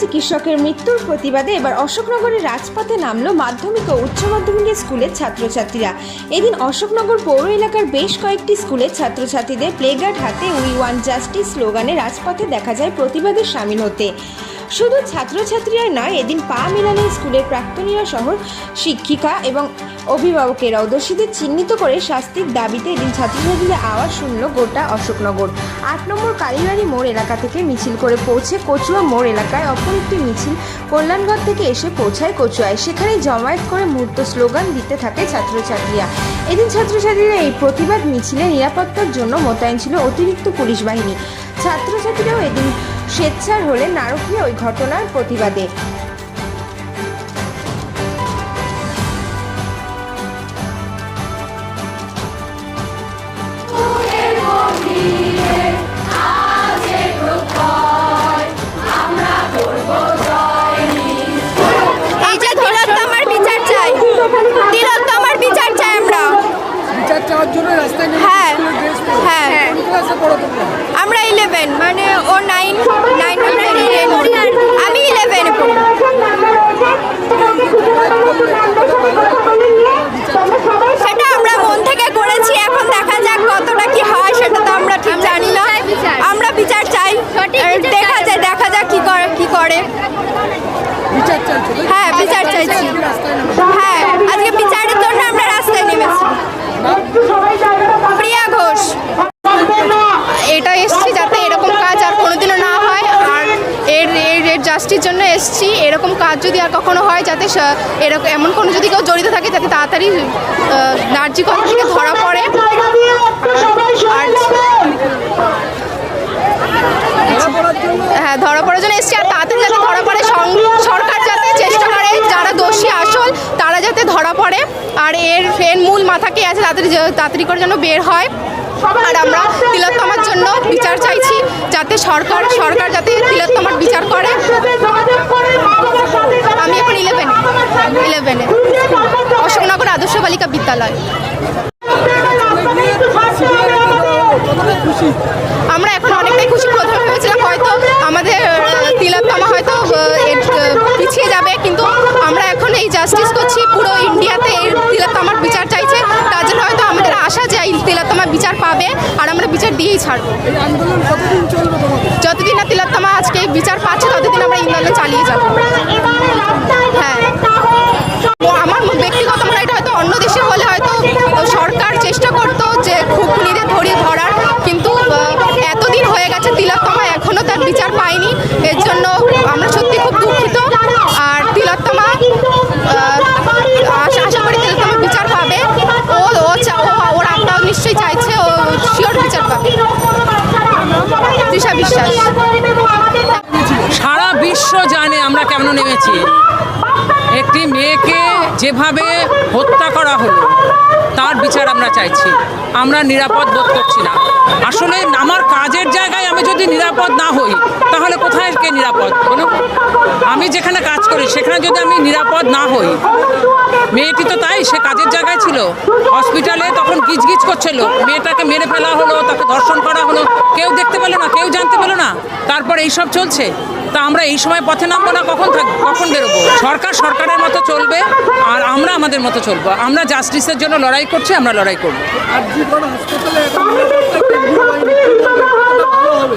চিকিৎসকের মৃত্যুর প্রতিবাদে এবার অশোকনগরের রাজপথে নামলো মাধ্যমিক ও উচ্চ মাধ্যমিকের স্কুলের ছাত্রছাত্রীরা। এদিন অশোকনগর পৌর এলাকার বেশ কয়েকটি স্কুলের ছাত্রছাত্রীদের প্লেগার্ড হাতে উই ওয়ান জাস্টিস স্লোগানে রাজপথে দেখা যায় প্রতিবাদের সামিল হতে। শুধু ছাত্রছাত্রীরা নয়, এদিন পা মেলানো স্কুলের প্রাক্তনীরা সহ শিক্ষিকা এবং অভিভাবকেরাও দোষীদের চিহ্নিত করে শাস্তির দাবিতে এদিন ছাত্রছাত্রীদের আওয়াজ শুনল গোটা অশোকনগর। আট নম্বর কালীবাড়ি মোড় এলাকা থেকে মিছিল করে পৌঁছে কচুয়া মোড় এলাকায় অপর একটি মিছিল কল্যাণগড় থেকে এসে পৌঁছায় কচুয়ায়। সেখানে জমায়েত করে মুহূর্ত স্লোগান দিতে থাকে ছাত্রছাত্রীরা। এদিন ছাত্রছাত্রীরা এই প্রতিবাদ মিছিলে নিরাপত্তার জন্য মোতায়েন ছিল অতিরিক্ত পুলিশ বাহিনী। ছাত্রছাত্রীরাও এদিন স্বেচ্ছার হলে নারকীয় ওই ঘটনার প্রতিবাদে। ইলেভেন মানে ও নাইন নাইন আমি ইলেভেন সেটা আমরা মন থেকে করেছি এখন দেখা যাক কতটা কি হয় সেটা তো আমরা ঠিক জানি না। আমরা বিচার চাই। দেখা যায় দেখা যাক কি করে কি করে। বিচার? হ্যাঁ বিচার চাইছি। রাস্তায় হ্যাঁ আজকে বিচারের জন্য আমরা রাস্তায় নেমেছি প্রিয়া ঘোষ এটা এসছি যাতে এরকম কাজ আর কোনোদিনও না হয় আর এর এর এর জাস্টির জন্য এসছি, এরকম কাজ যদি আর কখনো হয় যাতে এরকম এমন কোনো যদি কেউ জড়িত থাকে যাতে তাড়াতাড়ি নার্জি কল থেকে ধরা পড়ে। হ্যাঁ ধরা পড়ার জন্য এসছি, আর তাড়াতাড়ি যাতে ধরা পড়ে সরকার যাতে চেষ্টা করে, যারা দোষী আসল, তারা যাতে ধরা পড়ে। আর এর এর মূল মাথা কে আছে তাড়াতাড়ি তাড়াতাড়ি করে যেন বের হয়। আর আমরা তিলোত্তমার জন্য বিচার চাইছি, যাতে সরকার সরকার যাতে তিলোত্তমার বিচার করে। আমি এখন ইলেভেনে ইলেভেনে অশোকনগর আদর্শ বালিকা বিদ্যালয়। আমরা এখন অনেকটাই খুশি, প্রথমে ভেবেছিলাম হয়তো আমাদের তিলোত্তমা হয়তো পিছিয়ে যাবে, কিন্তু আমরা এখন এই জাস্টিস করছি, পুরো ইন্ডিয়াতে এই তিলোত্তমার বিচার চাইছে। তার জন্য হয়তো আমাদের আশা যে এই তিলোত্তমা বিচার পাবে, আর আমরা বিচার দিয়েই ছাড়বো। যতদিন না তিলোত্তমা আজকে বিচার পাচ্ছে, ততদিন আমরা আন্দোলন চালিয়ে যাব হ্যাঁ ও আমার ব্যক্তিগত মনে হয় এটা হয়তো অন্য দেশে হলে হয়তো সরকার চেষ্টা করতো যে খুনিদের ধরিয়ে ধরার কিন্তু আহ, এতদিন হয়ে গেছে তিলোত্তমা এখনও তার বিচার পায়নি এর জন্য আমরা সত্যি খুব দুঃখিত আর তিলোত্তমা আহ, আশা আশা করি তিলোত্তমা বিচার পাবে ও ও চা- ও ওর আমরাও নিশ্চয়ই চাইছে ও শিওর বিচার পাবে তৃষা বিশ্বাস। সারা বিশ্ব জানে আমরা কেমন নেমেছি। একটি মেয়েকে যেভাবে হত্যা করা হলো, তার বিচার আমরা চাইছি। আমরা নিরাপদ বোধ করছি না। আসলে আমার কাজের জায়গায় আমি যদি নিরাপদ না হই তাহলে কোথায় কে নিরাপদ? বলুন আমি যেখানে কাজ করি, সেখানে যদি আমি নিরাপদ না হই, মেয়েটি তো তাই, সে কাজের জায়গায় ছিল। হসপিটালে তখন গিজগিজ করছিল। মেয়েটাকে মেরে ফেলা হলো, তাকে ধর্ষণ করা হলো। কেউ দেখতে পেল না, কেউ জানতে পেল না। তারপর এইসব চলছে। তা আমরা এই সময় পথে নামবো না, কখন থাকব কখন বেরোবো? সরকার সরকারের মতো চলবে, আর আমরা আমাদের মতো চলবো। আমরা জাস্টিসের জন্য লড়াই করছি, আমরা লড়াই করব আর জীবন হাসপাতালে এখন নিরাপত্তা কেন্দ্রীয় বাহিনী কতটা ভালো হবে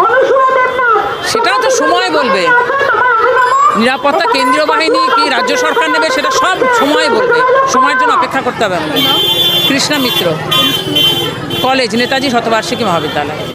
সেটাও তো সময় বলবে নিরাপত্তা কেন্দ্রীয় বাহিনী কি রাজ্য সরকার নেবে সেটা সব সময় বলবে। সময়ের জন্য অপেক্ষা করতে হবে কৃষ্ণা মিত্র, কলেজ, নেতাজি শতবার্ষিকী মহাবিদ্যালয়।